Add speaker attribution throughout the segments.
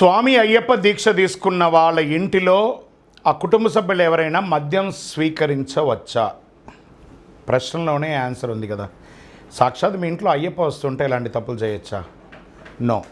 Speaker 1: స్వామి అయ్యప్ప దీక్ష తీసుకున్న వాళ్ళ ఇంటిలో ఆ కుటుంబ సభ్యులు ఎవరైనా మద్యం స్వీకరించవచ్చా? ప్రశ్నలోనే ఆన్సర్ ఉంది కదా. సాక్షాత్ మీ ఇంట్లో అయ్యప్ప వస్తుంటే ఇలాంటి తప్పులు చేయొచ్చా? నో.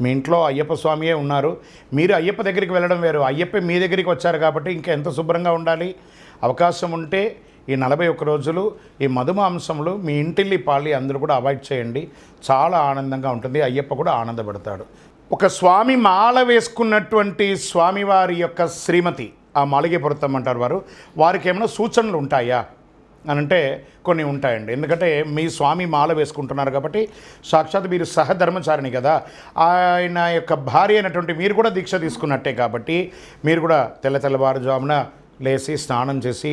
Speaker 1: మీ ఇంట్లో అయ్యప్ప స్వామియే ఉన్నారు. మీరు అయ్యప్ప దగ్గరికి వెళ్ళడం వేరు. అయ్యప్ప మీ దగ్గరికి వచ్చారు కాబట్టి ఇంకా ఎంత శుభ్రంగా ఉండాలి? అవకాశం ఉంటే ఈ నలభై ఒక్క రోజులు ఈ మధుమాంసములు మీ ఇంటిల్లి పాలి అందరూ కూడా అవాయిడ్ చేయండి. చాలా ఆనందంగా ఉంటుంది. అయ్యప్ప కూడా ఆనందపడతాడు. ఒక స్వామి మాల వేసుకున్నటువంటి స్వామివారి యొక్క శ్రీమతి ఆ మాలిగే పొరుతం అంటారు వారు వారికి ఏమైనా సూచనలు ఉంటాయా? అని అంటే కొన్ని ఉంటాయండి. ఎందుకంటే మీ స్వామి మాల వేసుకుంటున్నారు కాబట్టి సాక్షాత్ మీరు సహధర్మచారిణి కదా. ఆయన యొక్క భార్య అయినటువంటి మీరు కూడా దీక్ష తీసుకున్నట్టే కాబట్టి మీరు కూడా తెల్ల తెల్లవారుజామున లేచి స్నానం చేసి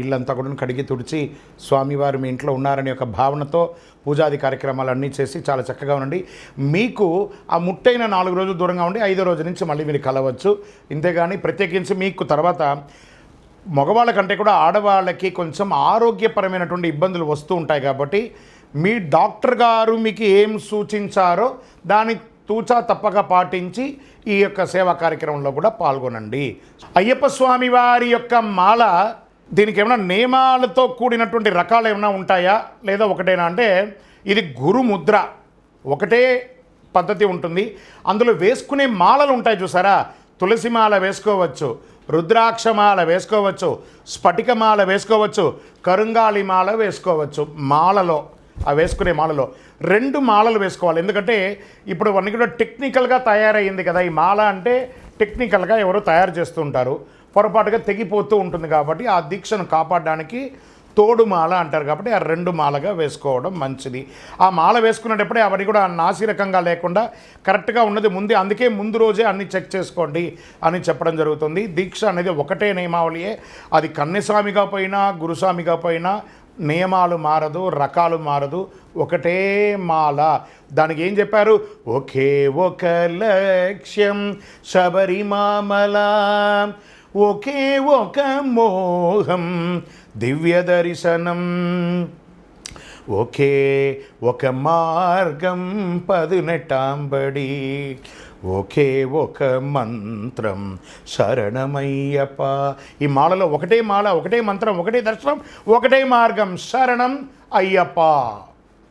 Speaker 1: ఇల్లంతా కూడా కడిగి తుడిచి స్వామివారు మీ ఇంట్లో ఉన్నారనే ఒక భావనతో పూజాది కార్యక్రమాలు అన్నీ చేసి చాలా చక్కగా ఉండండి. మీకు ఆ ముట్టైన నాలుగు రోజులు దూరంగా ఉండి ఐదో రోజు నుంచి మళ్ళీ మీరు కలవచ్చు. ఇంతేగాని ప్రత్యేకించి మీకు తర్వాత మగవాళ్ళ కంటే కూడా ఆడవాళ్ళకి కొంచెం ఆరోగ్యపరమైనటువంటి ఇబ్బందులు వస్తూ ఉంటాయి కాబట్టి మీ డాక్టర్ గారు మీకు ఏం సూచించారో దాని తూచా తప్పక పాటించి ఈ యొక్క సేవా కార్యక్రమంలో కూడా పాల్గొనండి. అయ్యప్ప స్వామి వారి యొక్క మాల దీనికి ఏమైనా నియమాలతో కూడినటువంటి రకాలు ఏమైనా ఉంటాయా? లేదా ఒకటేనా అంటే ఇది గురుముద్ర. ఒకటే పద్ధతి ఉంటుంది. అందులో వేసుకునే మాలలు ఉంటాయి చూసారా? తులసి మాల వేసుకోవచ్చు రుద్రాక్షమాల వేసుకోవచ్చు స్ఫటికమాల వేసుకోవచ్చు కరుంగాళి మాల వేసుకోవచ్చు. మాలలో ఆ వేసుకునే మాలలో. రెండు మాలలు వేసుకోవాలి. ఎందుకంటే ఇప్పుడు అవన్నీ కూడా టెక్నికల్గా తయారయ్యింది కదా ఈ మాల అంటే టెక్నికల్గా ఎవరో తయారు చేస్తుంటారు పొరపాటుగా తెగిపోతూ ఉంటుంది కాబట్టి ఆ దీక్షను కాపాడడానికి తోడు మాల అంటారు కాబట్టి ఆ రెండు మాలగా వేసుకోవడం మంచిది. ఆ మాల వేసుకునేటప్పుడే అవన్నీ కూడా నాసిరకంగా లేకుండా కరెక్ట్గా ఉన్నది ముందే అందుకే ముందు రోజే అన్ని చెక్ చేసుకోండి అని చెప్పడం జరుగుతుంది. దీక్ష అనేది ఒకటే నియమావళియే. అది కన్యస్వామిగా పోయినా గురుస్వామిగా పోయినా నియమాలు మారదు రకాలు మారదు. ఒకటే మాల. దానికి ఏం చెప్పారు? ఒకే ఒక లక్ష్యం శబరిమామల ఒకే ఒక మోహం దివ్య దర్శనం ఒకే ఒక మార్గం పదునెట్టాంబడి ఒకే ఒక మంత్రం శరణమయ్యప్ప ఈ మాలలో ఒకటే మాల ఒకటే మంత్రం ఒకటే దర్శనం ఒకటే మార్గం శరణం అయ్యప్ప